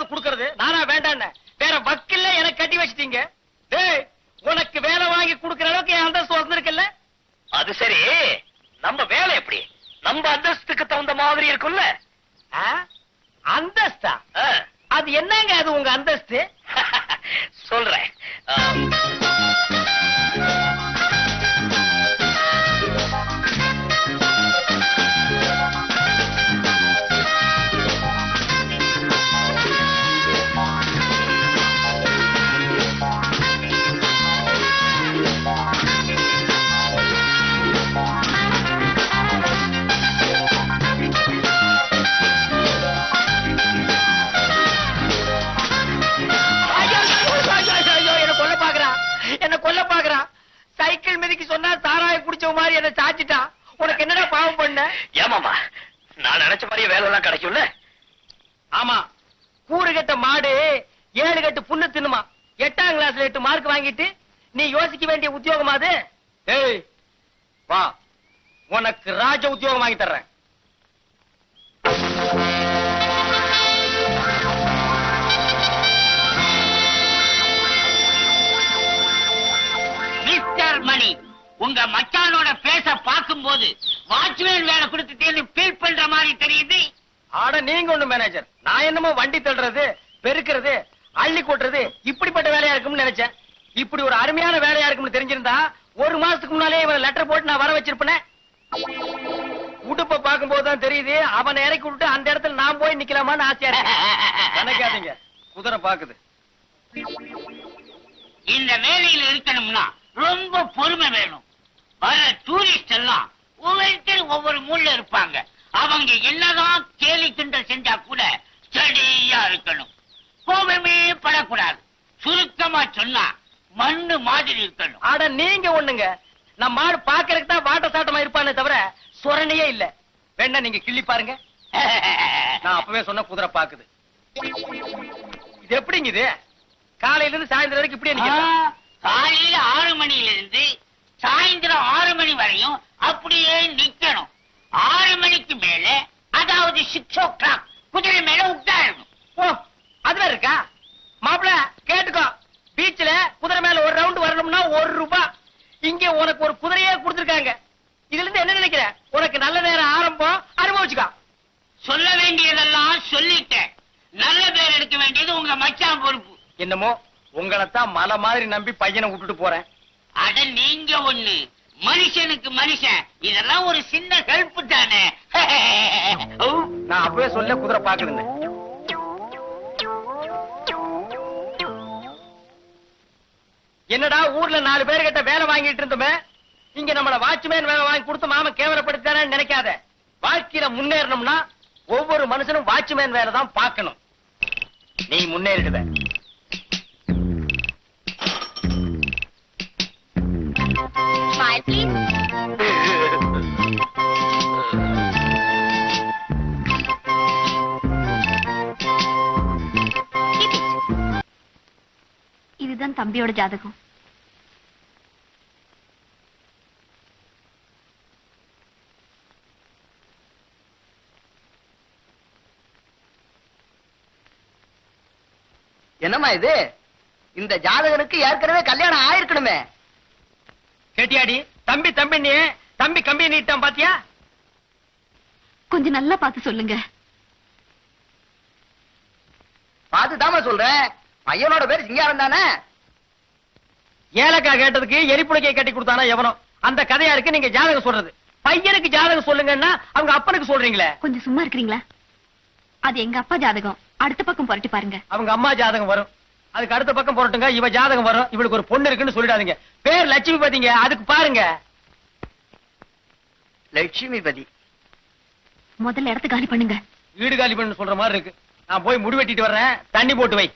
கொண்டாந்து கொடுக்கறது? நானா வேண்டாம் வேற வக்கில்ல எனக்கு கட்டி வச்சிட்டீங்க. டேய் உனக்கு வேலை வாங்கி குடுக்கற அளவுக்கு என் அந்தஸ்து வந்திருக்குல்ல? அது சரி. நம்ம வேலை எப்படி? நம்ம அந்தஸ்துக்கு தகுந்த மாதிரி இருக்கும்ல. கூறு கட்ட மாடு ஏழு கட்டு புண்ணு தின்னுமா? எட்டாம் கிளாஸ்ல எட்டு மார்க் வாங்கிட்டு நீ யோசிக்க வேண்டிய உத்தியோகமா அது? ஏய் வா. உனக்கு ராஜ உத்தியோகம் வாங்கி தர்றேன். மிஸ்டர் மணி உங்க மச்சானோட பேச பார்க்கும்போது வாட்ச்மேன் வேலை கொடுத்துட்டேன்னு ஃபீல் பண்ற மாதிரி தெரியுது. ஆட நீங்க ஒண்ணு மேனேஜர் நான் என்னமோ வண்டி தள்ளுறது பெருக்கிறது அள்ளி கொட்டுறது இப்படிப்பட்ட வேலையா இருக்கும்னு நினைச்சேன். இப்படி ஒரு அருமையான வேலையா இருக்கும்னு தெரிஞ்சிருந்தா ஒரு மாசத்துக்கு முன்னாலே இவன் லெட்டர் போட்டு நான் வர வச்சிருப்பேன். உடுப்ப பார்க்கும் போதுதான் தெரியுது அவனை இறக்கி விட்டு அந்த இடத்துல நான் போய் நிக்கலாமான்னு ஆசையா நினைக்காதீங்க குதிரை பாக்குது. இந்த வேலையில இருக்கணும்னா ரொம்ப பொறுமை வேணும். வர டூரிஸ்ட் எல்லாம் ஒவ்வொருத்தரும் ஒவ்வொரு மூல இருப்பாங்க. அவங்க என்னதான் கேலி கிண்டல் செஞ்சா கூட ஸ்டடியா இருக்கணும். கோபமே படக்கூடாது. சுருக்கமா சொன்னா மண்ணு மாதிரி இருக்கணும். ஆட நீங்க ஒண்ணுங்க. நம்ம மாடு பாக்குறதுக்கு தான் வாட்ட சாட்டமா இருப்பானே தவிர சுரணையே இல்ல. வேணா நீங்க கிள்ளி பாருங்க. நான் அப்பவே சொன்ன குதிரை பாக்குது. இது எப்படிங்க இது? காலையில இருந்து சாயந்தரம் வரைக்கும் இப்படியே? ஆ, காலையில ஆறு மணில இருந்து சாயந்தரம் ஆறு மணி வரையும் அப்படியே நிக்கணும் ஆறு மணிக்கு மேல அதாவது சிக்ஸ் ஓ கிளாக் குதிரை மேல உட்காரணும். ஓ அது வேற இருக்கா? மாப்பிள கேட்டுக்கோ. பீச்ல குதிரை மேல ஒரு ரவுண்ட் வரணும்னா ஒரு ரூபாய் இங்க உனக்கு ஒரு குதிரையே கொடுத்திருக்காங்க. இதுல இருந்து என்ன நினைக்கிற? உனக்கு நல்ல நேரம் ஆரம்பம் அனுபவிச்சுக்கோ. சொல்ல வேண்டியதெல்லாம் சொல்லிட்டேன். நல்ல பேர் எடுக்க வேண்டியது உங்க மச்சான் பொறுப்பு. என்னமோ உங்களைத்தான் மலை மாதிரி நம்பி பையனை விட்டுட்டு போறேன். அட நீங்க ஒண்ணு. மனுஷனுக்கு மனுஷன். இதெல்லாம் ஒரு சின்ன ஹெல்ப் தானே. நான் அப்பவே சொல்ல குதிரை பாக்கணுங்க என்னடா ஊர்ல நாலு பேரு கிட்ட வேலை வாங்கிட்டு இருந்தோமே? இங்க நம்மள வாட்ச்மேன் வேலை வாங்கி கொடுத்து மாமன் கேவலப்படுத்தானு நினைக்காத. வாழ்க்கையில முன்னேறணும்னா ஒவ்வொரு மனுஷனும் வாட்ச்மேன் வேலை தான் பார்க்கணும். நீ முன்னேறிடுவேன் தம்பியோட ஜாதகம். என்னம்மா இது? இந்த ஜாதகனுக்கு ஏற்கனவே கல்யாணம் ஆயிருக்கணுமே. கேட்டியாடி? தம்பி தம்பி நீ தம்பி கம்பி நீட்டான் பாத்தியா? கொஞ்சம் நல்லா பார்த்து சொல்லுங்க. பார்த்துதாம்மா சொல்றேன். பையனோட பேர் சிங்காரம் தானே? ஏலக்காய் கேட்டதுக்கு எரிப்புடைக்கை கட்டி கொடுத்தானா எவனோ? அந்த கதையா இருக்கு நீங்க ஜாதகம் சொல்றது. பையனுக்கு ஜாதகம் சொல்லுங்கன்னா அவங்க அப்பனுக்கு சொல்றீங்களே? கொஞ்சம் சும்மா இருக்கிறீங்களா? அது எங்க அப்பா ஜாதகம். அடுத்த பக்கம் புரட்டி பாருங்க. அவங்க அம்மா ஜாதகம் வரும். அதுக்கு அடுத்த பக்கம் போறட்டுங்க இவ ஜாதகம் வரும். இவளுக்கு ஒரு பொண்ணு இருக்குன்னு சொல்லிடாதீங்க. பேர் லட்சுமி பாத்தீங்க அதுக்கு பாருங்க. லட்சுமிபதி. முதல்ல இடத்த காலி பண்ணுங்க. வீடு காலி பண்ணு சொல்ற மாதிரி இருக்கு. நான் போய் முடி வெட்டிட்டு வர்றேன். தண்ணி போட்டு வை.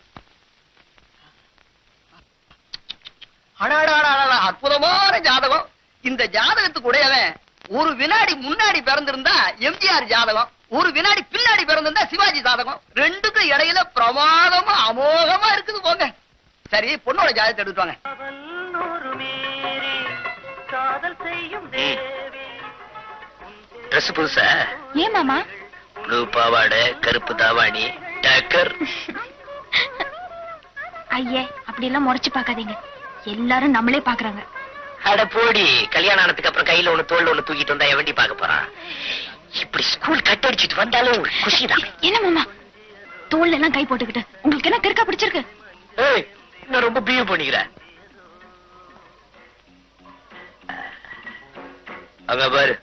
அடாடாடாடா அற்புதமான ஜாதகம். இந்த ஜாதகத்துக்கு உடையவன் ஒரு வினாடி முன்னாடி பிறந்திருந்தா எம்ஜிஆர் ஜாதகம். ஒரு வினாடி பின்னாடி பிறந்திருந்தா சிவாஜி ஜாதகம். ரெண்டுக்கும் இடையில பிரமாதமா அமோகமா இருக்குது போங்க. சரி பொண்ணோட ஜாதகத்தை எடுத்துட்டு வாங்க. Dress புதுசா? ஏன் மாமா? ப்ளூ பாவாடை கருப்பு தாவாணி டக்கர். ஐயே அப்படி எல்லாம் முறைச்சு பார்க்காதீங்க. எல்லாரும் நம்மளே பாக்குறாங்க. அட போடி கல்யாணம் ஆனதுக்கு அப்புறம் கையில ஒண்ணு தோல்ல ஒண்ணு தூக்கிட்டு வந்தா எவண்டி பார்க்க போறான் ஸ்கூல் கட் அடிச்சிட்டு வந்தாலே ஒரு குஷிதான் என்ன மாமா? தோல்ல எல்லாம் கை போட்டுக்கிட்டு. உங்களுக்கு என்ன கிறுக்கா பிடிச்சிருக்கு? ஏய் நான் ரொம்ப பிஹேவ் பண்ணிக்கிறேன் அங்க பாரு.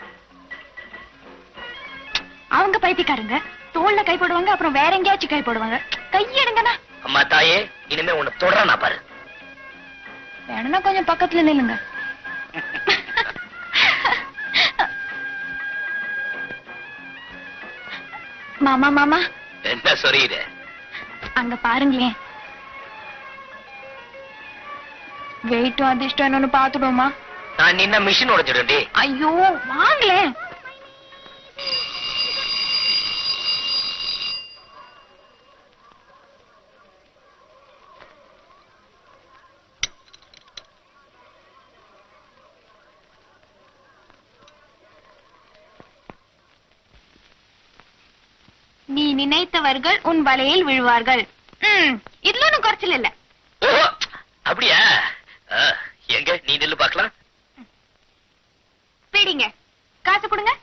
அவங்க பைத்தியக்காரங்க. தோல்ல கை போடுவாங்க அப்புறம் வேற எங்கேயாச்சும் கை போடுவாங்க. கையெடுங்கண்ணா. அம்மா தாயே இனிமே உன்னை தொடர நான் பாரு. வேணும்னா கொஞ்சம் பக்கத்துல நில்லுங்க. மாமா மாமா. என்ன சொல்றீங்க? அங்க பாருங்களேன் வெயிட்டும் அதிர்ஷ்டம் என்னன்னு பாத்துடுவோமா நான் நின்ன மிஷின் உடைச்சிடும்டி ஐயோ வாங்களேன் நீ நினைத்தவர்கள் உன் வலையில் விழுவார்கள். இதுல ஒண்ணும் குறைச்சல் இல்ல. அப்படியா? எங்க? நீ நில்லு பார்க்கலாம். பிடிங்க காசு கொடுங்க.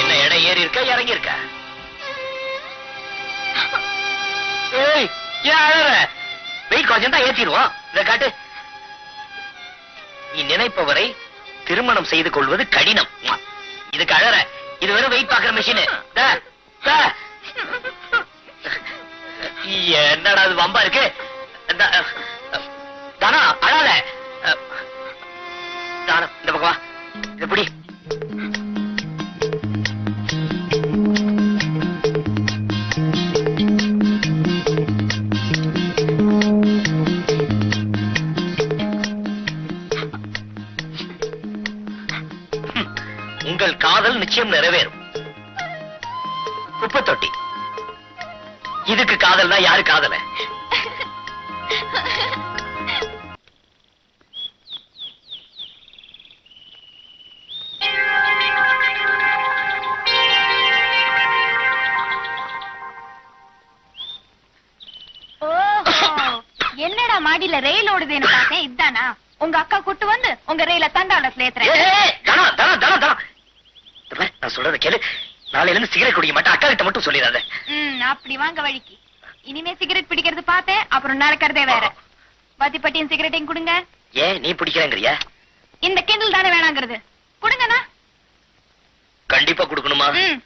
என்ன எடை ஏறி இருக்கா இறங்கி இருக்கா? ஏன் அழற? வெயிட் கொஞ்சம் தான் ஏத்திடுவோம். இத காட்டு. நீ நினைப்பவரை திருமணம் செய்து கொள்வது கடினம். இதுக்கு அழற. இது வெறும் வெயிட் பாக்குற மிஷின் என்னடா அது வம்பா இருக்கு? தானா அழாத. அஹ், தானா இந்த பக்கம் வா. எப்படி உங்கள் காதல் நிச்சயம் நிறைவேறும். குப்பை தொட்டி இதுக்கு காதல்னா யாரு காதல. என்னடா மாடியில ரயில் ஓடுதுன்னு பார்த்தேன்? இதானா? உங்க அக்கா கூட்டு வந்து உங்க ரயில தண்டாளத்துல ஏத்துறேன் ஏய், தனம், தனம், தனம், தனம். இந்த பாரு, நான் சொல்றத கேளு. நாளையில இருந்து சிகரெட் குடிக்க மாட்டேன். அக்கா கிட்ட மட்டும் சொல்லிடாத. ம் அப்படி வாங்க வழிக்கு. இனிமே சிகரெட் பிடிக்கிறது பார்த்தேன் அப்புறம் நடக்கிறதே வேற. வத்திப்பட்டியும் சிகரெட்டையும் கொடுங்க. ஏன் நீ பிடிக்கிறேங்கிறியா? இந்த கிண்டல் தானே வேணாங்கிறது. கொடுங்கண்ணா. கண்டிப்பா கொடுக்கணுமா? ம்.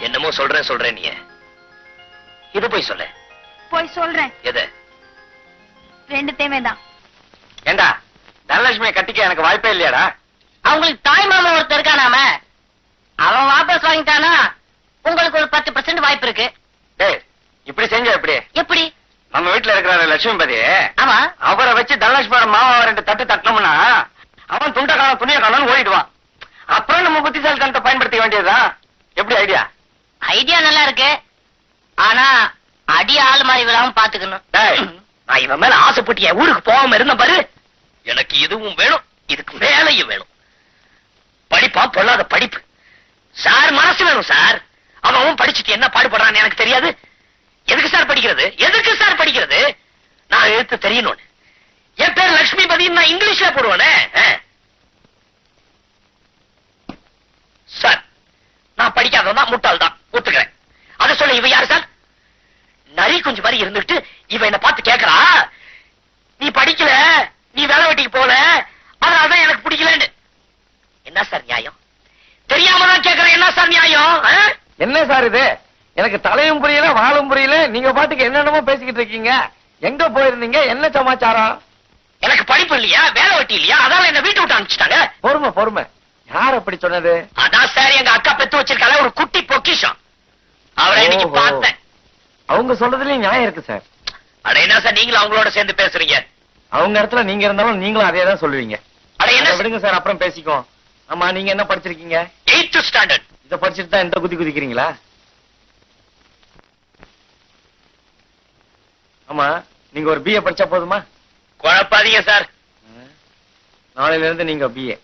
என்னமோ சொல்றேன் சொல்றேன் நீ. இது போய் சொல்ல. போய் சொல்றேன். எது? ரெண்டுத்தையுமே தான். ஏண்டா? தனலட்சுமியை கட்டிக்க எனக்கு வாய்ப்பே இல்லையாடா? அவங்களுக்கு தாய் மாமா ஒருத்தர் இருக்கானாம. அவன் வாபஸ் வாங்கிட்டானா? உங்களுக்கு ஒரு பத்து பர்சன்ட் வாய்ப்பு இருக்கு. டேய் இப்படி செஞ்ச எப்படி? எப்படி? நம்ம வீட்டுல இருக்கிற லட்சுமிபதி. ஆமா. அவரை வச்சு தனலட்சுமியோட மாமாவை ரெண்டு தட்டு தட்டினோம்னா அவன் துண்ட காலம் துணிய காலம்னு ஓடிடுவான். அப்புறம் நம்ம புத்திசாலித்தனத்தை பயன்படுத்த வேண்டியதுதான். எப்படி ஐடியா ஐடியா நல்லா இருக்கு. ஆனா அடி ஆள் மாதிரி விழாம பாத்துக்கணும் நான் இவன் மேல ஆசைப்பட்டு என் ஊருக்கு போகாம இருந்த பாரு. எனக்கு இதுவும் வேணும் இதுக்கு மேலையும் வேணும். படிப்பா பொல்லாத படிப்பு. சார் மனசு வேணும் சார். அவன் படிச்சுட்டு என்ன பாடுபடுறான்னு எனக்கு தெரியாது. எதுக்கு சார் படிக்கிறது? எதுக்கு சார் படிக்கிறது? நான் எழுத்து தெரியணும்னு. என் பேர் பதியும் நான் இங்கிலீஷ்ல போடுவானே. சார் நான் படிக்காதவன் தான் முட்டாள் தான் ஒத்துக்கிறேன் அதை சொல்ல இவ யாரு சார் நரி குஞ்சு மாதிரி இருந்துட்டு இவ என்ன பார்த்து கேக்குறா நீ படிக்கல நீ வேலை வெட்டிக்கு போல அதனாலதான் எனக்கு பிடிக்கலன்னு. என்ன சார் நியாயம்? தெரியாம தான் கேக்குறேன் என்ன சார் நியாயம்? என்ன சார் இது? எனக்கு தலையும் புரியல வாழும் புரியல நீங்க பாட்டுக்கு என்னென்னமோ பேசிக்கிட்டு இருக்கீங்க. எங்க போயிருந்தீங்க? என்ன சமாச்சாரம்? எனக்கு படிப்பு இல்லையா? வேலை வெட்டி இல்லையா? அதால என்ன வீட்டு விட்டு அனுப்பிச்சிட்டாங்க. பொறுமை பொறுமை. யார் அப்படி சொன்னது? அதான் சார் எங்க அக்கா பெத்து வச்சிருக்கால ஒரு குட்டி பொக்கிஷம். அவரை இன்னைக்கு. பார்த்தேன். அவங்க சொல்றதுலயும் நியாயம் இருக்கு சார். அட என்ன சார் நீங்களும் அவங்களோட சேர்ந்து பேசுறீங்க? அவங்க இடத்துல நீங்க இருந்தாலும் நீங்களும் அதே தான் சொல்லுவீங்க. அட என்ன விடுங்க சார் அப்புறம் பேசிக்குவோம். ஆமா நீங்க என்ன படிச்சிருக்கீங்க? Eighth standard. இத படிச்சுட்டு தான் இந்த குதி குதிக்கிறீங்களா? ஆமா நீங்க ஒரு பிஏ படிச்சா போதுமா? குழப்பாதீங்க சார். நாளையில இருந்து நீங்க பிஏ